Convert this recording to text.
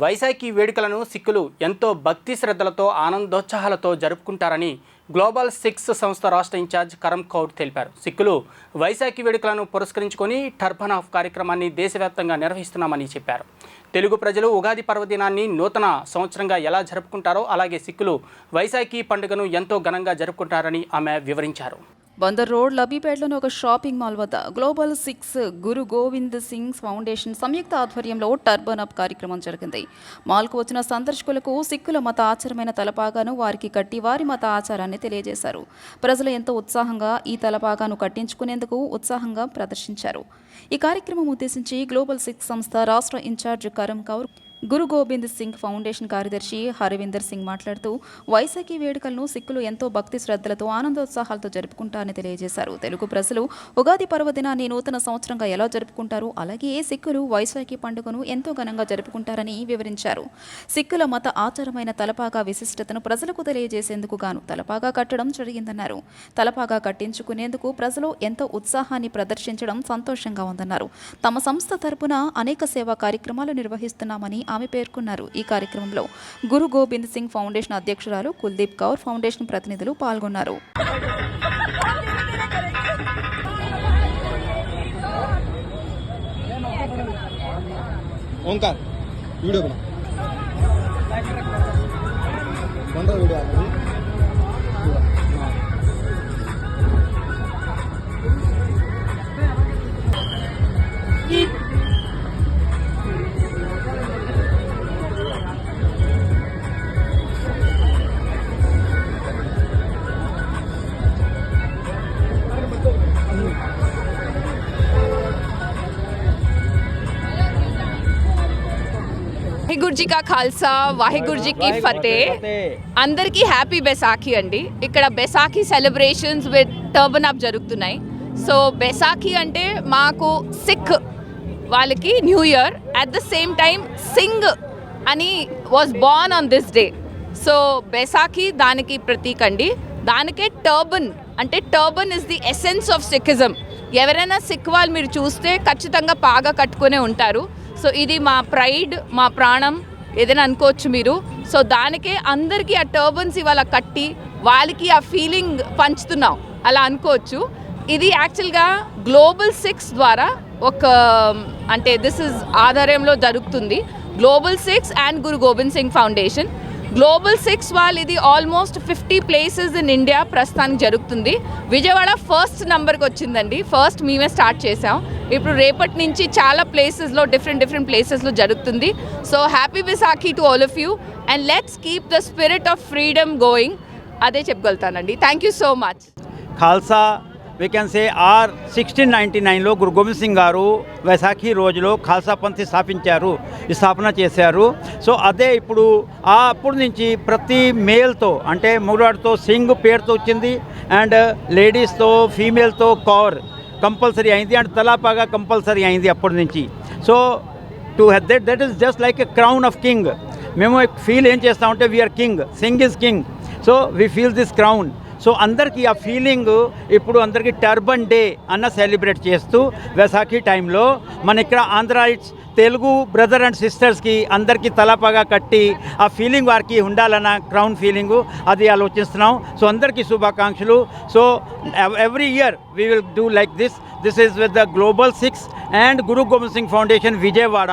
వైశాఖి వేడుకలను సిక్కులు ఎంతో భక్తి శ్రద్ధలతో ఆనందోత్సాహాలతో జరుపుకుంటారని గ్లోబల్ సిక్స్ సంస్థ రాష్ట్ర ఇన్ఛార్జ్ కరమ్ కౌర్ తెలిపారు. సిక్కులు వైశాఖి వేడుకలను పురస్కరించుకొని టర్బన్ ఆఫ్ కార్యక్రమాన్ని దేశవ్యాప్తంగా నిర్వహిస్తున్నామని చెప్పారు. తెలుగు ప్రజలు ఉగాది పర్వదినాన్ని నూతన సంవత్సరంగా ఎలా జరుపుకుంటారో అలాగే సిక్కులు వైశాఖి పండుగను ఎంతో ఘనంగా జరుపుకుంటారని ఆమె వివరించారు. బందర్ రోడ్ లబీపేటలోని ఒక షాపింగ్ మాల్ వద్ద global Sikhs Guru Govind Singh foundation సంయుక్త ఆధ్వర్యంలో టర్బన్ అప్ కార్యక్రమం జరిగింది. మాల్కు వచ్చిన సందర్శకులకు సిక్కుల మత ఆచారమైన తలపాగాను వారికి కట్టి వారి మత ఆచారాన్ని తెలియజేశారు. ప్రజలు ఎంతో ఉత్సాహంగా ఈ తలపాగాను కట్టించుకునేందుకు ఉత్సాహంగా ప్రదర్శించారు. ఈ కార్యక్రమం ఉద్దేశించి గ్లోబల్ సిక్స్ సంస్థ రాష్ట్ర in charge Karam Kaur Guru Gobind Singh foundation కార్యదర్శి హరవిందర్ సింగ్ మాట్లాడుతూ వైశాఖి వేడుకలను సిక్కులు ఎంతో భక్తి శ్రద్ధలతో ఆనందోత్సాహాలతో జరుపుకుంటారని తెలియజేశారు. తెలుగు ప్రజలు ఉగాది పర్వదినాన్ని నూతన సంవత్సరంగా ఎలా జరుపుకుంటారు అలాగే సిక్కులు వైశాఖి పండుగను ఎంతో ఘనంగా జరుపుకుంటారని వివరించారు. సిక్కుల మత ఆచారమైన తలపాగా విశిష్టతను ప్రజలకు తెలియజేసేందుకు గాను తలపాగా కట్టడం జరిగిందన్నారు. తలపాగా కట్టించుకునేందుకు ప్రజలు ఎంతో ఉత్సాహాన్ని ప్రదర్శించడం సంతోషంగా ఉందన్నారు. తమ సంస్థ తరపున అనేక సేవా కార్యక్రమాలు నిర్వహిస్తున్నామని ఆమె పేర్కొన్నారు. ఈ కార్యక్రమంలో గురు గోబింద్ సింగ్ ఫౌండేషన్ అధ్యక్షురాలు కుల్దీప్ కౌర్ ఫౌండేషన్ ప్రతినిధులు పాల్గొన్నారు. ఓంకార్ వీడియో కూడా. వీడియో వాహిగురు జీ కా ఖాల్సా వాహిగురు జీ కి ఫతే. అందరికీ హ్యాపీ బెసాఖీ అండి. ఇక్కడ Baisakhi celebrations with turban up జరుగుతున్నాయి. సో బెసాఖీ అంటే మాకు సిక్ వాళ్ళకి new year. At the same time Singh అని was born on this day so Baisakhi దానికి ప్రతీక అండి. దానికే టర్బన్ అంటే turban is the essence of Sikhism ఎవరైనా సిక్ వాళ్ళు మీరు చూస్తే ఖచ్చితంగా పాగా కట్టుకునే ఉంటారు. సో ఇది మా ప్రైడ్ మా ప్రాణం ఏదైనా అనుకోవచ్చు మీరు. సో దానికే అందరికీ ఆ టర్బన్స్ ఇవాళ కట్టి వాళ్ళకి ఆ ఫీలింగ్ పంచుతున్నాం. అలా అనుకోవచ్చు. ఇది యాక్చువల్గా గ్లోబల్ సిక్స్ ద్వారా ఒక అంటే దిస్ ఇస్ ఆధార్యంలో జరుగుతుంది. Global Sikhs and Guru Govind Singh foundation. Global Sikhs వాళ్ళు ఇది almost fifty places in India ప్రస్తుతానికి జరుగుతుంది. విజయవాడ ఫస్ట్ నెంబర్కి వచ్చిందండి. ఫస్ట్ మేమే స్టార్ట్ చేసాం ఇప్పుడు రేపటి నుంచి చాలా ప్లేసెస్లో డిఫరెంట్ డిఫరెంట్ ప్లేసెస్లో జరుగుతుంది. So happy Vaisakhi to all of you and let's keep the spirit of freedom going అదే చెప్పగలుగుతానండి. Thank you so much Khalsa we can say or sixteen ninety నైన్లో గురు గోవింద్ సింగ్ గారు వైశాఖి రోజులో ఖాల్సా పంత్ స్థాపించారు ఈ స్థాపన చేశారు. సో అదే ఇప్పుడు ఆ అప్పుడు నుంచి ప్రతి మేల్తో అంటే మూడాడుతో సింగ్ పేరుతో వచ్చింది. అండ్ లేడీస్తో ఫీమేల్తో కౌర్. కంపల్సరీ అయింది అండ్ తలాపాగా కంపల్సరీ అయింది అప్పటి నుంచి. So to that that is just like a crown of king మేము ఫీల్ ఏం చేస్తామంటే we are king Singh is king so we feel this crown so అందరికీ ఆ ఫీలింగ్ ఇప్పుడు అందరికీ టర్బన్ డే అన్న సెలబ్రేట్ చేస్తూ వైశాఖి టైంలో మన ఇక్కడ ఆంధ్రాయిట్స్ తెలుగు బ్రదర్ అండ్ సిస్టర్స్కి అందరికీ తలపగా కట్టి ఆ ఫీలింగ్ వారికి ఉండాలన్న క్రౌన్ ఫీలింగు అది ఆలోచిస్తున్నాం. సో అందరికీ శుభాకాంక్షలు. So every year we will do like this this is with the global Sikhs and Guru Govind Singh foundation Vijayawada